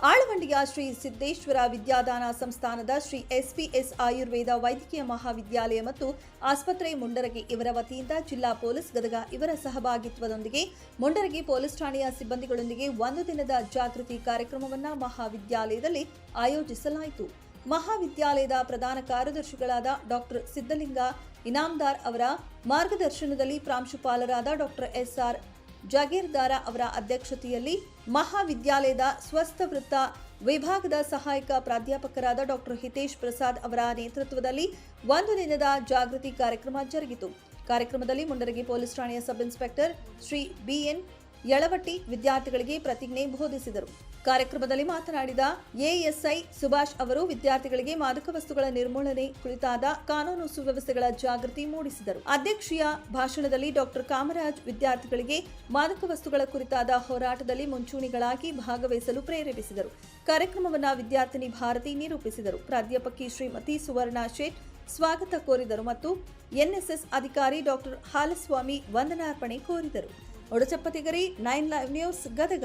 ಆಳವಂಡಿಯ ಶ್ರೀ ಸಿದ್ದೇಶ್ವರ ವಿದ್ಯಾದಾನ ಸಂಸ್ಥಾನದ ಶ್ರೀ ಎಸ್ಪಿಎಸ್ ಆಯುರ್ವೇದ ವೈದ್ಯಕೀಯ ಮಹಾವಿದ್ಯಾಲಯ ಮತ್ತು ಆಸ್ಪತ್ರೆ ಮುಂಡರಗಿ ಇವರ ವತಿಯಿಂದ ಜಿಲ್ಲಾ ಪೊಲೀಸ್ ಗದಗ ಇವರ ಸಹಭಾಗಿತ್ವದೊಂದಿಗೆ ಮುಂಡರಗಿ ಪೊಲೀಸ್ ಠಾಣೆಯ ಸಿಬ್ಬಂದಿಗಳೊಂದಿಗೆ ಒಂದು ದಿನದ ಜಾಗೃತಿ ಕಾರ್ಯಕ್ರಮವನ್ನು ಮಹಾವಿದ್ಯಾಲಯದಲ್ಲಿ ಆಯೋಜಿಸಲಾಯಿತು. ಮಹಾವಿದ್ಯಾಲಯದ ಪ್ರಧಾನ ಕಾರ್ಯದರ್ಶಿಗಳಾದ ಡಾಕ್ಟರ್ ಸಿದ್ದಲಿಂಗ ಇನಾಮದಾರ್ ಅವರ ಮಾರ್ಗದರ್ಶನದಲ್ಲಿ ಪ್ರಾಂಶುಪಾಲರಾದ ಡಾಕ್ಟರ್ ಎಸ್ಆರ್ ಜಾಗೀರ್ದಾರ ಅವರ ಅಧ್ಯಕ್ಷತೆಯಲ್ಲಿ ಮಹಾವಿದ್ಯಾಲಯದ ಸ್ವಸ್ಥ ವೃತ್ತ ವಿಭಾಗದ ಸಹಾಯಕ ಪ್ರಾಧ್ಯಾಪಕರಾದ ಡಾಕ್ಟರ್ ಹಿತೇಶ್ ಪ್ರಸಾದ್ ಅವರ ನೇತೃತ್ವದಲ್ಲಿ ಒಂದು ದಿನದ ಜಾಗೃತಿ ಕಾರ್ಯಕ್ರಮ ಜರುಗಿತು. ಕಾರ್ಯಕ್ರಮದಲ್ಲಿ ಮುಂಡರಗಿ ಪೊಲೀಸ್ ಠಾಣೆಯ sub inspector Shri B N Yalavatti ವಿದ್ಯಾರ್ಥಿಗಳಿಗೆ ಪ್ರತಿಜ್ಞೆ ಬೋಧಿಸಿದರು. ಕಾರ್ಯಕ್ರಮದಲ್ಲಿ ಮಾತನಾಡಿದ ಎಎಸ್ಐ ಸುಭಾಷ್ ಅವರು, ವಿದ್ಯಾರ್ಥಿಗಳಿಗೆ ಮಾದಕ ವಸ್ತುಗಳ ನಿರ್ಮೂಲನೆ ಕುರಿತಾದ ಕಾನೂನು ಸುವ್ಯವಸ್ಥೆಗಳ ಜಾಗೃತಿ ಮೂಡಿಸಿದರು. ಅಧ್ಯಕ್ಷೀಯ ಭಾಷಣದಲ್ಲಿ ಡಾಕ್ಟರ್ ಕಾಮರಾಜ್, ವಿದ್ಯಾರ್ಥಿಗಳಿಗೆ ಮಾದಕ ವಸ್ತುಗಳ ಕುರಿತಾದ ಹೋರಾಟದಲ್ಲಿ ಮುಂಚೂಣಿಗಳಾಗಿ ಭಾಗವಹಿಸಲು ಪ್ರೇರೇಪಿಸಿದರು. ಕಾರ್ಯಕ್ರಮವನ್ನು ವಿದ್ಯಾರ್ಥಿನಿ ಭಾರತಿ ನಿರೂಪಿಸಿದರು. ಪ್ರಾಧ್ಯಾಪಕಿ ಶ್ರೀಮತಿ ಸುವರ್ಣ ಶೇಟ್ ಸ್ವಾಗತ ಕೋರಿದರು ಮತ್ತು ಎನ್ಎಸ್ಎಸ್ ಅಧಿಕಾರಿ ಡಾಕ್ಟರ್ ಹಾಲಸ್ವಾಮಿ ವಂದನಾರ್ಪಣೆ ಕೋರಿದರು. ಒಡಚಪ್ಪತಿಗರಿ ನೈನ್ ಲೈವ್ ನ್ಯೂಸ್ ಗದಗ.